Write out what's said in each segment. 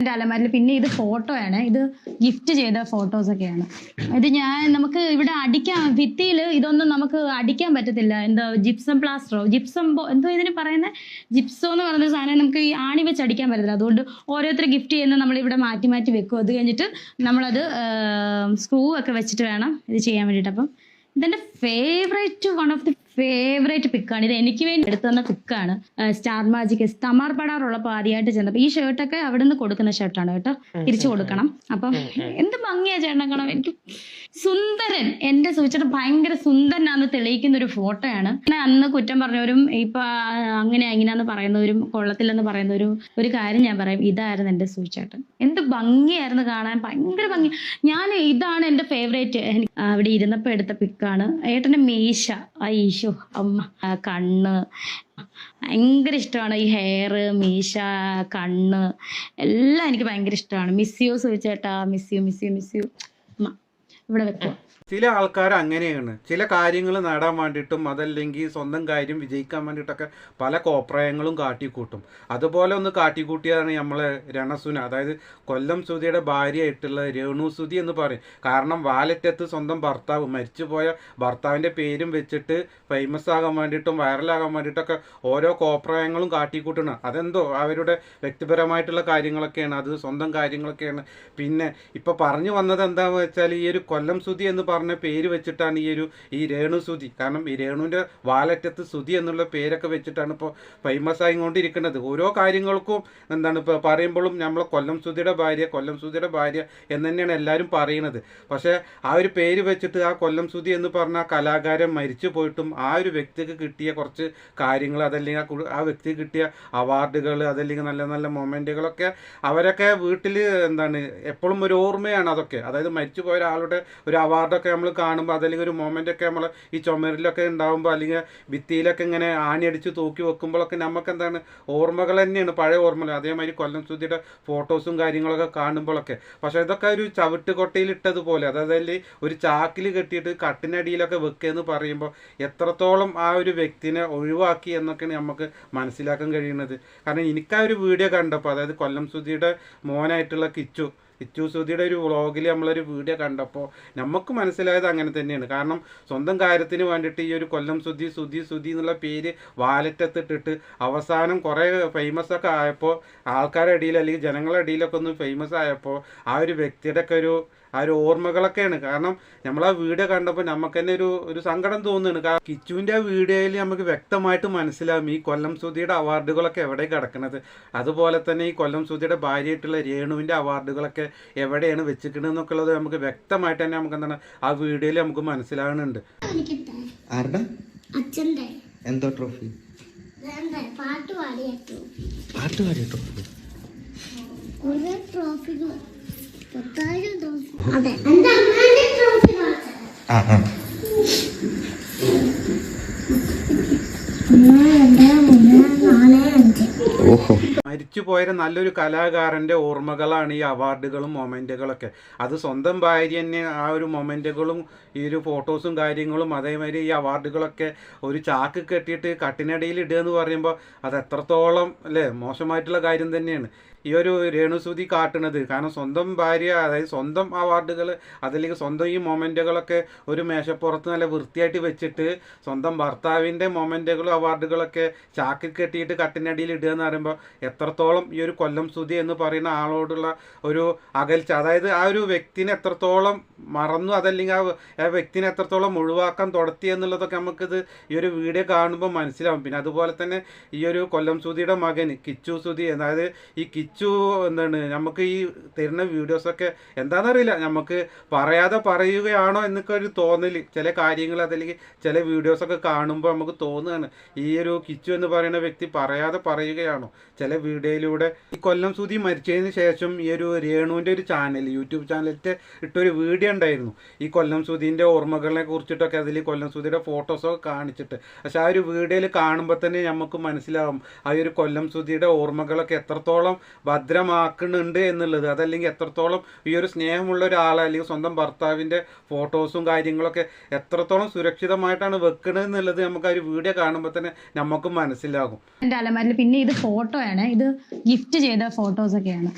എന്റെ അലമാരിൽ പിന്നെ ഇത് ഫോട്ടോയാണ് ഇത് ഗിഫ്റ്റ് ചെയ്ത ഫോട്ടോസ് ഒക്കെയാണ്. ഇത് ഞാൻ നമുക്ക് ഇവിടെ അടിക്കാൻ ഭിത്തിയിൽ ഇതൊന്നും നമുക്ക് അടിക്കാൻ പറ്റത്തില്ല. എന്താ ജിപ്സം പ്ലാസ്റ്ററോ ജിപ്സം എന്തോ ഇതിന് പറയുന്ന? ജിപ്സോ എന്ന് പറയുന്ന സാധനം നമുക്ക് ഈ ആണി വെച്ച് അടിക്കാൻ പറ്റത്തില്ല. അതുകൊണ്ട് ഓരോരുത്തർ ഗിഫ്റ്റ് ചെയ്യുന്ന നമ്മൾ ഇവിടെ മാറ്റി മാറ്റി വെക്കും. അത് കഴിഞ്ഞിട്ട് നമ്മളത് സ്ക്രൂ ഒക്കെ വെച്ചിട്ട് വേണം ഇത് ചെയ്യാൻ വേണ്ടിയിട്ട്. അപ്പം ഇതെന്റെ favourite one of the favourite പിക്കാണ് ഇത് എനിക്ക് വേണ്ടി എടുത്തു തന്ന പിക്കാണ് സ്റ്റാർ മാജിക് തമാർ പടാറുള്ളപ്പോൾ ആദ്യമായിട്ട് ചെന്നപ്പോൾ ഈ ഷർട്ടൊക്കെ അവിടെ നിന്ന് കൊടുക്കുന്ന ഷർട്ടാണ് കേട്ടോ. തിരിച്ചു കൊടുക്കണം. അപ്പം എന്ത് ഭംഗിയാ ചേട്ടൻ കാണാൻ. എനിക്ക് സുന്ദരൻ. എന്റെ സൂചിച്ചിട്ട് ഭയങ്കര സുന്ദരനാന്ന് തെളിയിക്കുന്ന ഒരു ഫോട്ടോയാണ് അന്ന് കുറ്റം പറഞ്ഞവരും ഇപ്പൊ അങ്ങനെ ഇങ്ങനെയാന്ന് പറയുന്നവരും കൊള്ളത്തില്ലെന്ന് പറയുന്നവരും ഒരു കാര്യം ഞാൻ പറയും. ഇതായിരുന്നു എന്റെ സൂചിച്ചേട്ടൻ എന്ത് ഭംഗിയായിരുന്നു കാണാൻ. ഭയങ്കര ഭംഗി. ഞാൻ ഇതാണ് എന്റെ ഫേവറേറ്റ് അവിടെ ഇരുന്നപ്പോ എടുത്ത പിക്കാണ് ഏട്ടന്റെ മീശ. ഐശോ അമ്മ. കണ്ണ്. ഭയങ്കര ഇഷ്ടമാണ് ഈ ഹെയർ മീശ കണ്ണ്. എല്ലാം എനിക്ക് ഭയങ്കര ഇഷ്ടമാണ്. Miss you സൂചേട്ടാ miss you miss you miss you ഇവിടെ വെക്കുക. ചില ആൾക്കാർ അങ്ങനെയാണ്. ചില കാര്യങ്ങൾ നേടാൻ വേണ്ടിയിട്ടും അതല്ലെങ്കിൽ സ്വന്തം കാര്യം വിജയിക്കാൻ വേണ്ടിയിട്ടൊക്കെ പല കോപ്രായങ്ങളും കാട്ടിക്കൂട്ടും. അതുപോലെ ഒന്ന് കാട്ടിക്കൂട്ടിയതാണ് നമ്മളെ രണസുന. അതായത് കൊല്ലം സുധിയുടെ ഭാര്യയായിട്ടുള്ള രേണു സുധി എന്ന് പറയും. കാരണം വാലറ്റത്ത് സ്വന്തം ഭർത്താവ് മരിച്ചുപോയ ഭർത്താവിന്റെ പേരും വെച്ചിട്ട് ഫേമസ് ആകാൻ വേണ്ടിയിട്ടും വൈറലാകാൻ വേണ്ടിയിട്ടൊക്കെ ഓരോ കോപ്രായങ്ങളും കാട്ടിക്കൂട്ടണം അതെന്തോ അവരുടെ വ്യക്തിപരമായിട്ടുള്ള കാര്യങ്ങളൊക്കെയാണ്. അത് സ്വന്തം കാര്യങ്ങളൊക്കെയാണ്. പിന്നെ ഇപ്പോൾ പറഞ്ഞു വന്നത് എന്താണെന്ന് വെച്ചാൽ ഈ ഒരു കൊല്ലം സുധി എന്ന് പേര് വെച്ചിട്ടാണ് ഈ ഒരു ഈ രേണു സുധി. കാരണം ഈ രേണുവിന്റെ വാലറ്റത്ത് സുധി എന്നുള്ള പേരൊക്കെ വെച്ചിട്ടാണ് ഇപ്പോൾ ഫേമസ് ആയിക്കൊണ്ടിരിക്കുന്നത്. ഓരോ കാര്യങ്ങൾക്കും എന്താണ് ഇപ്പോൾ പറയുമ്പോഴും നമ്മളെ കൊല്ലം സുധിയുടെ ഭാര്യ കൊല്ലം സുധിയുടെ ഭാര്യ എന്ന് തന്നെയാണ് എല്ലാവരും പറയുന്നത്. പക്ഷേ ആ ഒരു പേര് വെച്ചിട്ട് ആ കൊല്ലം സുധി എന്ന് പറഞ്ഞ കലാകാരൻ മരിച്ചു പോയിട്ടും ആ ഒരു വ്യക്തിക്ക് കിട്ടിയ കുറച്ച് കാര്യങ്ങൾ അതല്ലെങ്കിൽ ആ വ്യക്തിക്ക് കിട്ടിയ അവാർഡുകൾ അതല്ലെങ്കിൽ നല്ല നല്ല മൊമെന്റുകളൊക്കെ അവരൊക്കെ വീട്ടിൽ എന്താണ് എപ്പോഴും ഒരു ഓർമ്മയാണ് അതൊക്കെ. അതായത് മരിച്ചു പോയ ഒരാളുടെ ഒരു അവാർഡൊക്കെ നമ്മൾ കാണുമ്പോൾ അതല്ലെങ്കിൽ ഒരു മൊമെന്റ് ഒക്കെ നമ്മൾ ഈ ചുമരിലൊക്കെ ഉണ്ടാകുമ്പോൾ അല്ലെങ്കിൽ ഭിത്തിയിലൊക്കെ ഇങ്ങനെ ആണി അടിച്ച് തൂക്കി വെക്കുമ്പോഴൊക്കെ നമുക്ക് എന്താണ് ഓർമ്മകൾ തന്നെയാണ്. പഴയ ഓർമ്മകൾ. അതേമാതിരി കൊല്ലം സുധിയുടെ ഫോട്ടോസും കാര്യങ്ങളൊക്കെ കാണുമ്പോഴൊക്കെ. പക്ഷേ ഇതൊക്കെ ഒരു ചവിട്ട് കൊട്ടയിലിട്ടതുപോലെ അതായത് ഒരു ചാക്കിൽ കെട്ടിയിട്ട് കട്ടിനടിയിലൊക്കെ വെക്കുക എന്ന് പറയുമ്പോൾ എത്രത്തോളം ആ ഒരു വ്യക്തിനെ ഒഴിവാക്കി എന്നൊക്കെയാണ് നമുക്ക് മനസ്സിലാക്കാൻ കഴിയുന്നത്. കാരണം എനിക്ക് ഒരു വീഡിയോ കണ്ടപ്പോൾ അതായത് കൊല്ലം സുധിയുടെ മോനായിട്ടുള്ള കിച്ചു കിച്ചു സുധിയുടെ ഒരു വ്ളോഗിൽ നമ്മളൊരു വീഡിയോ കണ്ടപ്പോൾ നമുക്ക് മനസ്സിലായത് അങ്ങനെ തന്നെയാണ്. കാരണം സ്വന്തം കാര്യത്തിന് വേണ്ടിയിട്ട് ഈ ഒരു കൊല്ലം സുധി സുധി സുധി എന്നുള്ള പേര് വാലറ്റത്തിട്ടിട്ട് അവസാനം കുറേ ഫേമസ് ഒക്കെ ആയപ്പോൾ ആൾക്കാരുടെ ഇടയിൽ അല്ലെങ്കിൽ ജനങ്ങളുടെ ഇടയിലൊക്കെ ഒന്ന് ഫേമസ് ആയപ്പോൾ ആ ഒരു വ്യക്തിയുടെ ഒക്കെ ഒരു ആ ഒരു ഓർമ്മകളൊക്കെയാണ്. കാരണം നമ്മൾ ആ വീഡിയോ കണ്ടപ്പോൾ നമുക്ക് തന്നെ ഒരു ഒരു സങ്കടം തോന്നുന്നുണ്ട് കാരണം കിച്ചുവിന്റെ ആ വീഡിയോയിൽ നമുക്ക് വ്യക്തമായിട്ട് മനസ്സിലാവും ഈ കൊല്ലം സുധിയുടെ അവാർഡുകളൊക്കെ എവിടെ കിടക്കുന്നത് അതുപോലെ തന്നെ ഈ കൊല്ലം സുധിയുടെ ഭാര്യയായിട്ടുള്ള രേണുവിന്റെ അവാർഡുകളൊക്കെ എവിടെയാണ് വെച്ചിരിക്കണമെന്നൊക്കെ ഉള്ളത് നമുക്ക് വ്യക്തമായിട്ട് തന്നെ നമുക്ക് എന്താണ് ആ വീഡിയോയിൽ നമുക്ക് മനസ്സിലാകുന്നുണ്ട് എന്തോ ട്രോഫി? പാട്ട് പാടിയ ട്രോഫി. കുറെ ട്രോഫികൾ ആ. മരിച്ചുപോയ നല്ലൊരു കലാകാരന്റെ ഓർമ്മകളാണ് ഈ അവാർഡുകളും മൊമെന്റുകളൊക്കെ അത് സ്വന്തം ഭാര്യ തന്നെ ആ ഒരു മൊമെന്റുകളും ഈ ഒരു ഫോട്ടോസും കാര്യങ്ങളും അതേമാതിരി ഈ അവാർഡുകളൊക്കെ ഒരു ചാക്ക് കെട്ടിയിട്ട് കട്ടിനടിയിൽ ഇടുക എന്ന് പറയുമ്പോൾ അത് എത്രത്തോളം അല്ലേ മോശമായിട്ടുള്ള കാര്യം തന്നെയാണ്. ഈ ഒരു രേണുസൂതി കാട്ടുന്നത് കാരണം സ്വന്തം ഭാര്യ അതായത് സ്വന്തം അവാർഡുകൾ അതല്ലെങ്കിൽ സ്വന്തം ഈ മൊമെന്റുകളൊക്കെ ഒരു മേശപ്പുറത്ത് നല്ല വൃത്തിയായിട്ട് വെച്ചിട്ട് സ്വന്തം ഭർത്താവിന്റെ മൊമെന്റുകളും അവാർഡുകളൊക്കെ ചാക്കിൽ കെട്ടിയിട്ട് കട്ടിനടിയിൽ ഇടുക എന്ന് പറയുമ്പോൾ എത്രത്തോളം ഈ ഒരു കൊല്ലം സ്തുതി എന്ന് പറയുന്ന ആളോടുള്ള ഒരു അകൽച്ച. അതായത് ആ ഒരു വ്യക്തിനെ എത്രത്തോളം മറന്നു അതല്ലെങ്കിൽ ആ വ്യക്തിനെ എത്രത്തോളം ഒഴിവാക്കാൻ തുടത്തി എന്നുള്ളതൊക്കെ നമുക്കിത് ഈ ഒരു വീഡിയോ കാണുമ്പോൾ മനസ്സിലാവും. പിന്നെ അതുപോലെ തന്നെ ഈ ഒരു കൊല്ലം സുധിയുടെ മകൻ കിച്ചു സുധി അതായത് ഈ കിച്ചു എന്താണ് നമുക്ക് ഈ തരുന്ന വീഡിയോസൊക്കെ എന്താണെന്നറിയില്ല. നമുക്ക് പറയാതെ പറയുകയാണോ എന്നൊക്കെ ഒരു തോന്നൽ ചില കാര്യങ്ങൾ അതല്ലെങ്കിൽ ചില വീഡിയോസൊക്കെ കാണുമ്പോൾ നമുക്ക് തോന്നുകയാണ് ഈ ഒരു കിച്ചു എന്ന് പറയുന്ന വ്യക്തി പറയാതെ പറയുകയാണോ? ചില വീഡിയോയിലൂടെ ഈ കൊല്ലം സുധി മരിച്ചതിന് ശേഷം ഈ ഒരു രേണുവിന്റെ ഒരു ചാനൽ യൂട്യൂബ് ചാനലിന്റെ ഇട്ടൊരു വീഡിയോ ഉണ്ടായിരുന്നു. ഈ കൊല്ലം സുധീന്റെ ഓർമ്മകളെ കുറിച്ചിട്ടൊക്കെ അതിൽ കൊല്ലം സുധിയുടെ ഫോട്ടോസൊക്കെ കാണിച്ചിട്ട്. പക്ഷെ ആ ഒരു വീഡിയോയിൽ കാണുമ്പോൾ തന്നെ നമുക്ക് മനസ്സിലാവും ആ ഒരു കൊല്ലം സുധിയുടെ ഓർമ്മകളൊക്കെ എത്രത്തോളം ഭദ്രമാക്കുന്നുണ്ട് എന്നുള്ളത്. അതല്ലെങ്കിൽ എത്രത്തോളം ഈ ഒരു സ്നേഹമുള്ള ഒരാളെ അല്ലെങ്കിൽ സ്വന്തം ഭർത്താവിന്റെ ഫോട്ടോസും കാര്യങ്ങളൊക്കെ എത്രത്തോളം സുരക്ഷിതമായിട്ടാണ് വെക്കണത് എന്നുള്ളത് നമുക്ക് ആ ഒരു വീഡിയോ കാണുമ്പോൾ തന്നെ നമുക്ക് മനസ്സിലാകും. എന്റെ അലമാരിൽ പിന്നെ ഇത് ഫോട്ടോയാണ് ഇത് ഗിഫ്റ്റ് ചെയ്ത ഫോട്ടോസ് ഒക്കെയാണ്.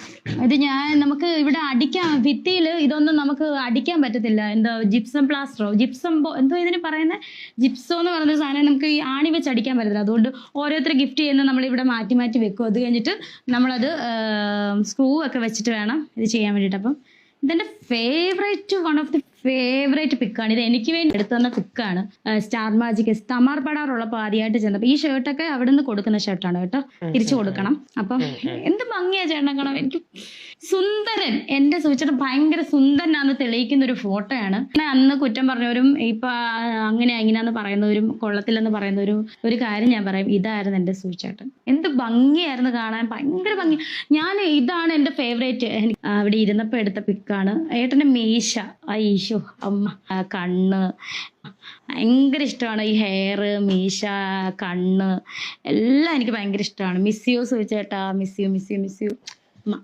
ഇത് ഞാൻ നമുക്ക് ഇവിടെ അടിക്കാൻ ഭിത്തിയിൽ ഇതൊന്നും നമുക്ക് അടിക്കാൻ പറ്റത്തില്ല. എന്താ ജിപ്സം പ്ലാസ്റ്ററോ ജിപ്സം എന്തോ ഇതിന് പറയുന്ന? ജിപ്സോ എന്ന് പറയുന്ന സാധനം നമുക്ക് ഈ ആണി വെച്ച് അടിക്കാൻ പറ്റത്തില്ല. അതുകൊണ്ട് ഓരോരുത്തർ ഗിഫ്റ്റ് ചെയ്യുന്ന നമ്മൾ ഇവിടെ മാറ്റി മാറ്റി വെക്കും. അത് കഴിഞ്ഞിട്ട് നമ്മളത് സ്ക്രൂ ഒക്കെ വെച്ചിട്ട് വേണം ഇത് ചെയ്യാൻ വേണ്ടിയിട്ട്. അപ്പം ഇതെന്റെ favourite one of the favourite പിക്കാണ് ഇത് എനിക്ക് വേണ്ടി എടുത്തു തന്ന പിക്കാണ് സ്റ്റാർ മാജിക് തമാർ പടാറുള്ളപ്പോൾ ആദ്യമായിട്ട് ചെന്നപ്പോൾ ഈ ഷർട്ടൊക്കെ അവിടെ നിന്ന് കൊടുക്കുന്ന ഷർട്ടാണ് കേട്ടോ. തിരിച്ചു കൊടുക്കണം. അപ്പം എന്ത് ഭംഗിയാ ചേട്ടൻ കാണാം എനിക്ക് സുന്ദരൻ. എന്റെ സൂചിച്ചിട്ട് ഭയങ്കര സുന്ദരനാന്ന് തെളിയിക്കുന്ന ഒരു ഫോട്ടോയാണ് അന്ന് കുറ്റം പറഞ്ഞവരും ഇപ്പൊ അങ്ങനെ എങ്ങനെയാന്ന് പറയുന്നവരും കൊള്ളത്തില്ലെന്ന് പറയുന്നവരും ഒരു കാര്യം ഞാൻ പറയും. ഇതായിരുന്നു എന്റെ സൂചിച്ചേട്ടൻ എന്ത് ഭംഗിയായിരുന്നു കാണാൻ. ഭയങ്കര ഭംഗി. ഞാൻ ഇതാണ് എന്റെ ഫേവറേറ്റ് അവിടെ ഇരുന്നപ്പോ എടുത്ത പിക്കാണ് ഏട്ടന്റെ മീശ. ഈശോ. അമ്മ ആ, കണ്ണ്. ഭയങ്കര ഇഷ്ടമാണ് ഈ ഹെയർ മീശ കണ്ണ്. എല്ലാം എനിക്ക് ഭയങ്കര ഇഷ്ടമാണ്. Miss you സൂചിച്ചേട്ടാ miss you miss you miss you അമ്മ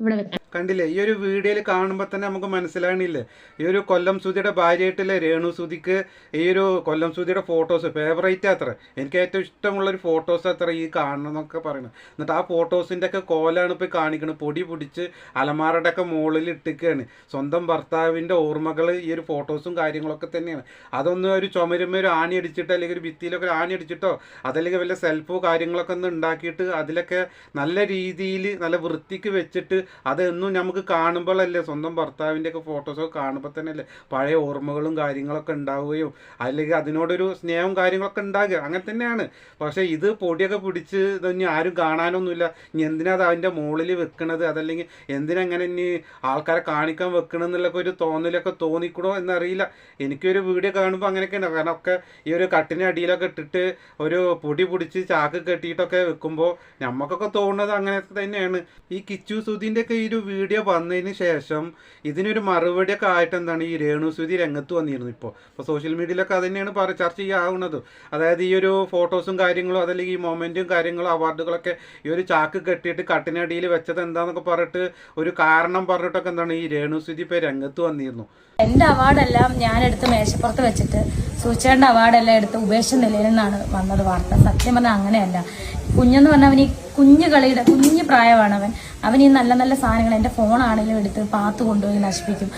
ഇവിടെ വെക്കാം. കണ്ടില്ലേ? ഈ ഒരു വീഡിയോയിൽ കാണുമ്പോൾ തന്നെ നമുക്ക് മനസ്സിലാകണില്ലേ ഈ ഒരു കൊല്ലം സുധിയുടെ ഭാര്യയായിട്ടില്ലേ രേണു സുധിക്ക് ഈ ഒരു കൊല്ലം സുധിയുടെ ഫോട്ടോസ് ഫേവറേറ്റ് അത്ര. എനിക്ക് ഏറ്റവും ഇഷ്ടമുള്ള ഒരു ഫോട്ടോസ് അത്ര ഈ കാണണം എന്നൊക്കെ പറയുന്നത് എന്നിട്ട് ആ ഫോട്ടോസിന്റെ ഒക്കെ കോലാണ് ഇപ്പോൾ കാണിക്കുന്നത് പൊടി പിടിച്ച് അലമാറയുടെ ഒക്കെ മുകളിൽ ഇട്ടിക്കുകയാണ് സ്വന്തം ഭർത്താവിന്റെ ഓർമ്മകൾ ഈ ഒരു ഫോട്ടോസും കാര്യങ്ങളൊക്കെ തന്നെയാണ്. അതൊന്നും ഒരു ചുമരുമ ഒരു ആണി അടിച്ചിട്ടോ അല്ലെങ്കിൽ ഒരു ഭിത്തിയിലൊക്കെ ഒരു ആണി അടിച്ചിട്ടോ അതല്ലെങ്കിൽ വല്ല സെൽഫോ കാര്യങ്ങളൊക്കെ ഒന്ന് ഉണ്ടാക്കിയിട്ട് അതിലൊക്കെ നല്ല രീതിയിൽ നല്ല വൃത്തിക്ക് വെച്ചിട്ട് അതെന്നും നമുക്ക് കാണുമ്പോഴല്ലേ സ്വന്തം ഭർത്താവിന്റെ ഒക്കെ ഫോട്ടോസൊക്കെ കാണുമ്പോൾ തന്നെ അല്ലേ പഴയ ഓർമ്മകളും കാര്യങ്ങളൊക്കെ ഉണ്ടാവുകയും അല്ലെങ്കിൽ അതിനോടൊരു സ്നേഹവും കാര്യങ്ങളൊക്കെ ഉണ്ടാകുക. അങ്ങനെ തന്നെയാണ്. പക്ഷേ ഇത് പൊടിയൊക്കെ പിടിച്ച് ഇതൊന്നും ആരും കാണാനൊന്നുമില്ല. ഇനി എന്തിനാ അത് അതിന്റെ മുകളിൽ വെക്കണത്? അതല്ലെങ്കിൽ എന്തിനങ്ങനെ ഇനി ആൾക്കാരെ കാണിക്കാൻ വെക്കണം ഒരു തോന്നലൊക്കെ തോന്നിക്കണോ എന്നറിയില്ല. എനിക്കൊരു വീഡിയോ കാണുമ്പോൾ അങ്ങനെയൊക്കെയാണ്. കാരണം ഒക്കെ ഈ ഒരു കട്ടിന് അടിയിലൊക്കെ ഇട്ടിട്ട് ഒരു പൊടി പിടിച്ച് ചാക്ക് കെട്ടിയിട്ടൊക്കെ വെക്കുമ്പോൾ നമുക്കൊക്കെ തോന്നുന്നത് അങ്ങനെ തന്നെയാണ്. ഈ കിച്ചു സുധീന്റെ ഒക്കെ ഈ ഒരു വീഡിയോ വന്നതിന് ശേഷം ഇതിനൊരു മറുപടിയൊക്കെ ആയിട്ട് എന്താണ് ഈ രേണുസുതി രംഗത്ത് വന്നിരുന്നു ഇപ്പോൾ. ഇപ്പോൾ സോഷ്യൽ മീഡിയയിലൊക്കെ അത് തന്നെയാണ് പറ ചർച്ച ചെയ്യാവുന്നത്. അതായത് ഈ ഒരു ഫോട്ടോസും കാര്യങ്ങളും അതല്ലെങ്കിൽ ഈ മൊമെന്റും കാര്യങ്ങളും അവാർഡുകളൊക്കെ ഈ ഒരു ചാക്ക് കെട്ടിയിട്ട് കട്ടിനടിയിൽ വെച്ചത് എന്താണെന്നൊക്കെ പറഞ്ഞിട്ട് ഒരു കാരണം പറഞ്ഞിട്ടൊക്കെ എന്താണ് ഈ രേണുസുതി ഇപ്പോൾ രംഗത്ത് വന്നിരുന്നു. എന്റെ അവാർഡെല്ലാം ഞാനെടുത്ത് മേശപ്പുറത്ത് വെച്ചിട്ട് സൂചിച്ചേണ്ട അവാർഡെല്ലാം എടുത്ത് ഉപേക്ഷ നിലയിൽ നിന്നാണ് വന്നത് വാർത്ത. സത്യം പറഞ്ഞാൽ അങ്ങനെയല്ല. കുഞ്ഞെന്ന് പറഞ്ഞാൽ അവൻ ഈ കുഞ്ഞു കളിയുടെ കുഞ്ഞു പ്രായമാണ് അവൻ. അവൻ ഈ നല്ല നല്ല സാധനങ്ങൾ എന്റെ ഫോണാണെങ്കിലും എടുത്ത് പാത്ത് കൊണ്ടുപോയി നശിപ്പിക്കും.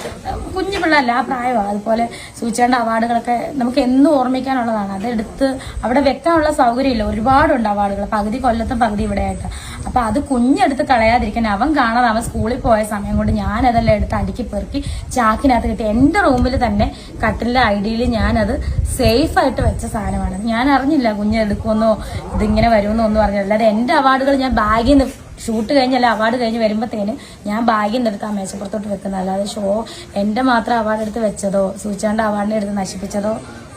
കുഞ്ഞു പിള്ളേരല്ല ആ പ്രായമാണ് അതുപോലെ സൂചിച്ചേണ്ട അവാർഡുകളൊക്കെ നമുക്ക് എന്നും ഓർമ്മിക്കാനുള്ളതാണ്. അതെടുത്ത് അവിടെ വെക്കാനുള്ള സൗകര്യമില്ല. ഒരുപാടുണ്ട് അവാർഡുകൾ. പകുതി കൊല്ലത്തും പകുതി ഇവിടെ ആയിട്ട് അപ്പൊ അത് കുഞ്ഞെടുത്ത് കളയാതിരിക്കാൻ അവൻ കാണാതെ അവൻ സ്കൂളിൽ പോയ സമയം കൊണ്ട് ഞാൻ അതെല്ലാം എടുത്ത് അടുക്കി പെറുക്കി ചാക്കിനകത്ത് കിട്ടി. എന്റെ റൂമിൽ തന്നെ കട്ടിലിന്റെ ഐഡിയിൽ ഞാനത് സേഫ് ആയിട്ട് വെച്ച സാധനമാണ്. ഞാൻ അറിഞ്ഞില്ല കുഞ്ഞ് എടുക്കുമെന്നോ ഇതിങ്ങനെ വരുമെന്നോ ഒന്നും അറിഞ്ഞില്ല. അല്ലാതെ എന്റെ അവാർഡുകൾ ഞാൻ ബാഗിൽ നിന്ന് ഷൂട്ട് കഴിഞ്ഞല്ല അവാർഡ് കഴിഞ്ഞ് വരുമ്പോഴത്തേന് ഞാൻ ബാഗിൽ എടുത്ത് ആ മേശപ്പുറത്തോട്ട് വെക്കുന്നത് അല്ലാതെ ഷോ എന്റെ മാത്രം അവാർഡ് എടുത്ത് വെച്ചതോ സൂചാണ്ട് അവാർഡിനെ എടുത്ത് നശിപ്പിച്ചതോ?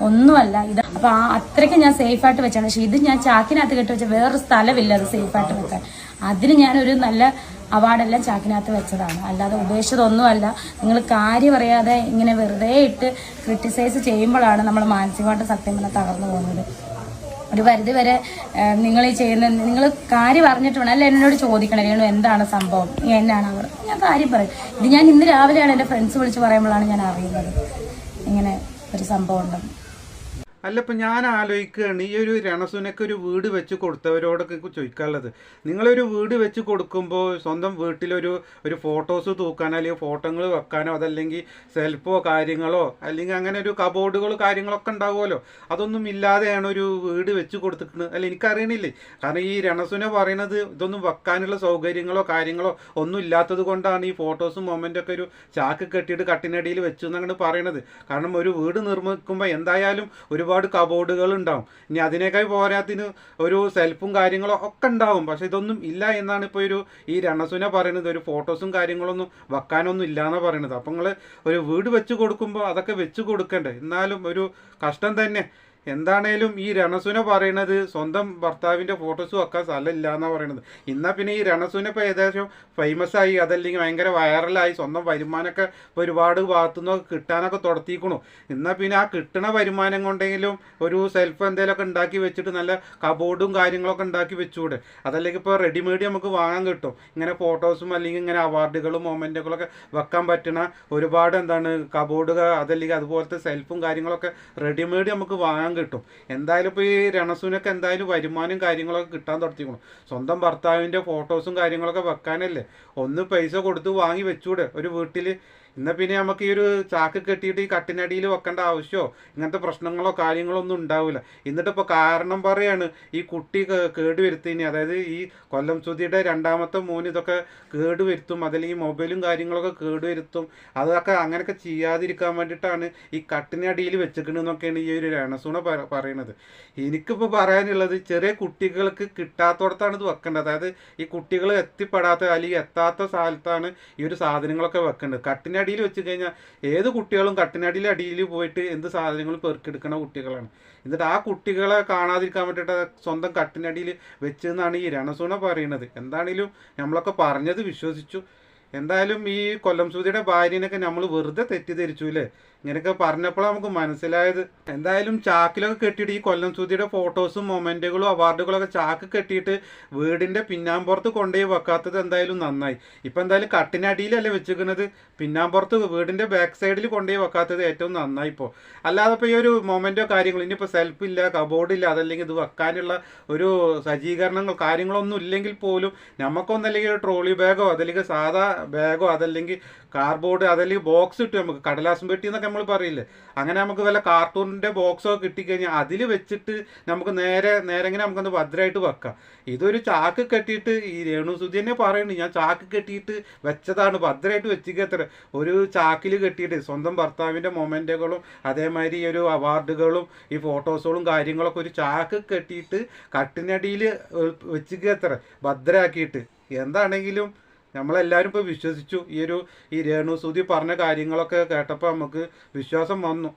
ഒന്നുമല്ല. ഇത് അപ്പൊ ആ അത്രയ്ക്ക് ഞാൻ സേഫ് ആയിട്ട് വെച്ചാണ്. പക്ഷെ ഇത് ഞാൻ ചാക്കിനകത്ത് കെട്ടി വെച്ച വേറൊരു സ്ഥലമില്ല അത് സേഫ് ആയിട്ട് വെക്കാൻ. അതിന് ഞാനൊരു നല്ല അവാർഡെല്ലാം ചാക്കിനകത്ത് വെച്ചതാണ്. അല്ലാതെ ഉപേക്ഷിച്ചതൊന്നുമല്ല. നിങ്ങൾ കാര്യം അറിയാതെ ഇങ്ങനെ വെറുതെ ഇട്ട് ക്രിട്ടിസൈസ് ചെയ്യുമ്പോഴാണ് നമ്മൾ മാനസികമായിട്ട് സത്യം പറഞ്ഞാൽ തകർന്നു പോകുന്നത്. ഒരു പരിധി വരെ നിങ്ങൾ ഈ ചെയ്യുന്ന നിങ്ങൾ കാര്യം അറിഞ്ഞിട്ട് വേണം അല്ല എന്നോട് ചോദിക്കണം? രേണു എന്താണ് സംഭവം? എന്നാണ് അവർ ഞാൻ കാര്യം പറയും. ഇത് ഞാൻ ഇന്ന് രാവിലെയാണ് എന്റെ ഫ്രണ്ട്സ് വിളിച്ച് പറയുമ്പോഴാണ് ഞാൻ അറിയുന്നത്. ഇങ്ങനെ ഒരു സംഭവം ഉണ്ടെന്ന് അല്ല ഇപ്പം ഞാൻ ആലോചിക്കുകയാണ് ഈ ഒരു രണസുനക്ക് ഒരു വീട് വെച്ച് കൊടുത്തവരോടൊക്കെ ചോദിക്കാനുള്ളത്. നിങ്ങളൊരു വീട് വെച്ച് കൊടുക്കുമ്പോൾ സ്വന്തം വീട്ടിലൊരു ഒരു ഫോട്ടോസ് തൂക്കാനോ അല്ലെങ്കിൽ ഫോട്ടോകൾ വെക്കാനോ അതല്ലെങ്കിൽ സെൽഫോ കാര്യങ്ങളോ അല്ലെങ്കിൽ അങ്ങനെ ഒരു കബോർഡുകൾ കാര്യങ്ങളൊക്കെ ഉണ്ടാവുമല്ലോ. അതൊന്നും ഇല്ലാതെയാണ് ഒരു വീട് വെച്ച് കൊടുത്തിട്ടുണ്ട് അല്ല എനിക്കറിയണില്ലേ? കാരണം ഈ രണസുന പറയുന്നത് ഇതൊന്നും വെക്കാനുള്ള സൗകര്യങ്ങളോ കാര്യങ്ങളോ ഒന്നും ഇല്ലാത്തത് കൊണ്ടാണ് ഈ ഫോട്ടോസും മൊമെന്റൊക്കെ ഒരു ചാക്ക് കെട്ടിയിട്ട് കട്ടിനടിയിൽ വെച്ചു എന്നങ്ങനെ പറയണത്. കാരണം ഒരു വീട് നിർമ്മിക്കുമ്പോൾ എന്തായാലും ഒരുപാട് കബോർഡുകൾ ഉണ്ടാവും. ഇനി അതിനേക്കാൾ പോരാത്തിന് ഒരു സെൽഫും കാര്യങ്ങളും ഒക്കെ ഉണ്ടാവും. പക്ഷെ ഇതൊന്നും ഇല്ല എന്നാണ് ഇപ്പോൾ ഒരു ഈ രണസുന പറയുന്നത്. ഒരു ഫോട്ടോസും കാര്യങ്ങളൊന്നും വെക്കാനൊന്നും ഇല്ല എന്നാണ് പറയുന്നത്. അപ്പം നിങ്ങൾ ഒരു വീട് വെച്ച് കൊടുക്കുമ്പോൾ അതൊക്കെ വെച്ച് കൊടുക്കണ്ടേ? എന്നാലും ഒരു കഷ്ടം തന്നെ. എന്താണേലും ഈ രണസുന പറയണത് സ്വന്തം ഭർത്താവിന്റെ ഫോട്ടോസ് വെക്കാൻ സ്ഥലമില്ല എന്നാണ് പറയണത്. എന്നാൽ പിന്നെ ഈ രണസുന ഇപ്പോൾ ഏകദേശം ഫേമസ് ആയി അതല്ലെങ്കിൽ ഭയങ്കര വൈറലായി സ്വന്തം വരുമാനമൊക്കെ ഒരുപാട് ഭാഗത്തുനിന്നൊക്കെ കിട്ടാനൊക്കെ തുടത്തിക്കണു എന്നാൽ പിന്നെ ആ കിട്ടണ വരുമാനം കൊണ്ടെങ്കിലും ഒരു സെൽഫ് എന്തെങ്കിലുമൊക്കെ ഉണ്ടാക്കി വെച്ചിട്ട് നല്ല കബോർഡും കാര്യങ്ങളൊക്കെ ഉണ്ടാക്കി വെച്ചുകൂടെ. അതല്ലെങ്കിൽ ഇപ്പോൾ റെഡിമെയ്ഡ് നമുക്ക് വാങ്ങാൻ കിട്ടും. ഇങ്ങനെ ഫോട്ടോസും അല്ലെങ്കിൽ ഇങ്ങനെ അവാർഡുകളും മൊമെന്റുകളൊക്കെ വെക്കാൻ പറ്റണ ഒരുപാട് എന്താണ് കബോർഡ് അതല്ലെങ്കിൽ അതുപോലത്തെ സെൽഫും കാര്യങ്ങളൊക്കെ റെഡിമെയ്ഡ് നമുക്ക് വാങ്ങാൻ കിട്ടും. എന്തായാലും ഇപ്പോൾ ഈ രണസൂനൊക്കെ എന്തായാലും വരുമാനം കാര്യങ്ങളൊക്കെ കിട്ടാൻ തുടങ്ങിക്കണം സ്വന്തം ഭർത്താവിന്റെ ഫോട്ടോസും കാര്യങ്ങളൊക്കെ വെക്കാനല്ലേ? ഒന്ന് പൈസ കൊടുത്ത് വാങ്ങി വെച്ചൂടെ. ഒരു വീട്ടിൽ എന്നാൽ പിന്നെ നമുക്ക് ഈ ഒരു ചാക്ക് കെട്ടിയിട്ട് ഈ കട്ടിനടിയിൽ വെക്കേണ്ട ആവശ്യമോ? ഇങ്ങനത്തെ പ്രശ്നങ്ങളോ കാര്യങ്ങളോ ഒന്നും ഉണ്ടാവില്ല എന്നിട്ട് ഇപ്പോൾ കാരണം പറയാണ് ഈ കുട്ടി കേടുവരുത്തിന് അതായത് ഈ കൊല്ലം സുധിയുടെ രണ്ടാമത്തെ മോൻ ഇതൊക്കെ കേടുവരുത്തും അതല്ലെങ്കിൽ മൊബൈലും കാര്യങ്ങളൊക്കെ കേടുവരുത്തും അതൊക്കെ അങ്ങനെയൊക്കെ ചെയ്യാതിരിക്കാൻ വേണ്ടിയിട്ടാണ് ഈ കട്ടിനടിയിൽ വെച്ചിക്കണെന്നൊക്കെയാണ് ഈ ഒരു രണസൂണ പറയണത്. എനിക്കിപ്പോൾ പറയാനുള്ളത് ചെറിയ കുട്ടികൾക്ക് കിട്ടാത്തോടത്താണ് ഇത് വെക്കേണ്ടത്. അതായത് ഈ കുട്ടികൾ എത്തിപ്പെടാത്ത അല്ലെങ്കിൽ എത്താത്ത സ്ഥലത്താണ് ഈ ഒരു സാധനങ്ങളൊക്കെ വെക്കേണ്ടത്. കട്ടിനടിയിൽ വെച്ച് കഴിഞ്ഞാൽ ഏത് കുട്ടികളും കട്ടിനടിയിൽ അടിയിൽ പോയിട്ട് എന്ത് സാധനങ്ങളും പെറുക്കെടുക്കണ കുട്ടികളാണ്. എന്നിട്ട് ആ കുട്ടികളെ കാണാതിരിക്കാൻ വേണ്ടിയിട്ട് സ്വന്തം കട്ടിനടിയിൽ വെച്ചെന്നാണ് ഈ രണസൂണ പറയുന്നത്. എന്താണെങ്കിലും നമ്മളൊക്കെ പറഞ്ഞത് വിശ്വസിച്ചു. എന്തായാലും ഈ കൊല്ലം സൂതിയുടെ ഭാര്യനൊക്കെ നമ്മൾ വെറുതെ തെറ്റിദ്ധരിച്ചു അല്ലേ? ഇങ്ങനെയൊക്കെ പറഞ്ഞപ്പോഴാണ് നമുക്ക് മനസ്സിലായത്. എന്തായാലും ചാക്കിലൊക്കെ കെട്ടിയിട്ട് ഈ കൊല്ലം സുധിയുടെ ഫോട്ടോസും മൊമെന്റുകളും അവാർഡുകളൊക്കെ ചാക്ക് കെട്ടിയിട്ട് വീടിന്റെ പിന്നാമ്പുറത്ത് കൊണ്ടുപോയി വെക്കാത്തത് എന്തായാലും നന്നായി. ഇപ്പം എന്തായാലും കട്ടിനടിയിലല്ലേ വെച്ചിരിക്കുന്നത്? പിന്നാമ്പുറത്ത് വീടിന്റെ ബാക്ക് സൈഡിൽ കൊണ്ടുപോയി വെക്കാത്തത് ഏറ്റവും നന്നായി ഇപ്പോൾ അല്ലാതെ ഇപ്പോൾ ഈ ഒരു മൊമെന്റോ കാര്യങ്ങൾ ഇനിയിപ്പോൾ സെൽഫ് ഇല്ല കബോർഡ് ഇല്ല അതല്ലെങ്കിൽ ഇത് വെക്കാനുള്ള ഒരു സജ്ജീകരണങ്ങൾ കാര്യങ്ങളൊന്നും ഇല്ലെങ്കിൽ പോലും നമുക്കൊന്നല്ലെങ്കിൽ ഒരു ട്രോളി ബാഗോ അതല്ലെങ്കിൽ സാധാ ബാഗോ അതല്ലെങ്കിൽ കാർബോർഡ് അതല്ലെങ്കിൽ ബോക്സ് ഇട്ട് നമുക്ക് കടലാസും പെട്ടി എന്നൊക്കെ നമ്മൾ പറയില്ലേ? അങ്ങനെ നമുക്ക് വല്ല കാർട്ടൂണിന്റെ ബോക്സോ കിട്ടിക്കഴിഞ്ഞാൽ അതിൽ വെച്ചിട്ട് നമുക്ക് നേരെ നേരെ ഇങ്ങനെ നമുക്കൊന്ന് ഭദ്രമായിട്ട് വെക്കാം. ഇതൊരു ചാക്ക് കെട്ടിയിട്ട് ഈ രേണു സുധി തന്നെ പറയുന്നു ഞാൻ ചാക്ക് കെട്ടിയിട്ട് വെച്ചതാണ്. ഭദ്രമായിട്ട് വെച്ചിക്കത്ര ഒരു ചാക്കിൽ കെട്ടിയിട്ട് സ്വന്തം ഭർത്താവിന്റെ മൊമെന്റുകളും അതേമാതിരി ഈ ഒരു അവാർഡുകളും ഈ ഫോട്ടോസുകളും കാര്യങ്ങളൊക്കെ ഒരു ചാക്ക് കെട്ടിയിട്ട് കട്ടിനടിയിൽ വെച്ചിക്കത്ര ഭദ്രമാക്കിയിട്ട് എന്താണെങ്കിലും നമ്മളെല്ലാവരും ഇപ്പോൾ വിശ്വസിച്ചു. ഈ ഒരു ഈ രേണു സുധി പറഞ്ഞ കാര്യങ്ങളൊക്കെ കേട്ടപ്പോൾ നമുക്ക് വിശ്വാസം വന്നു.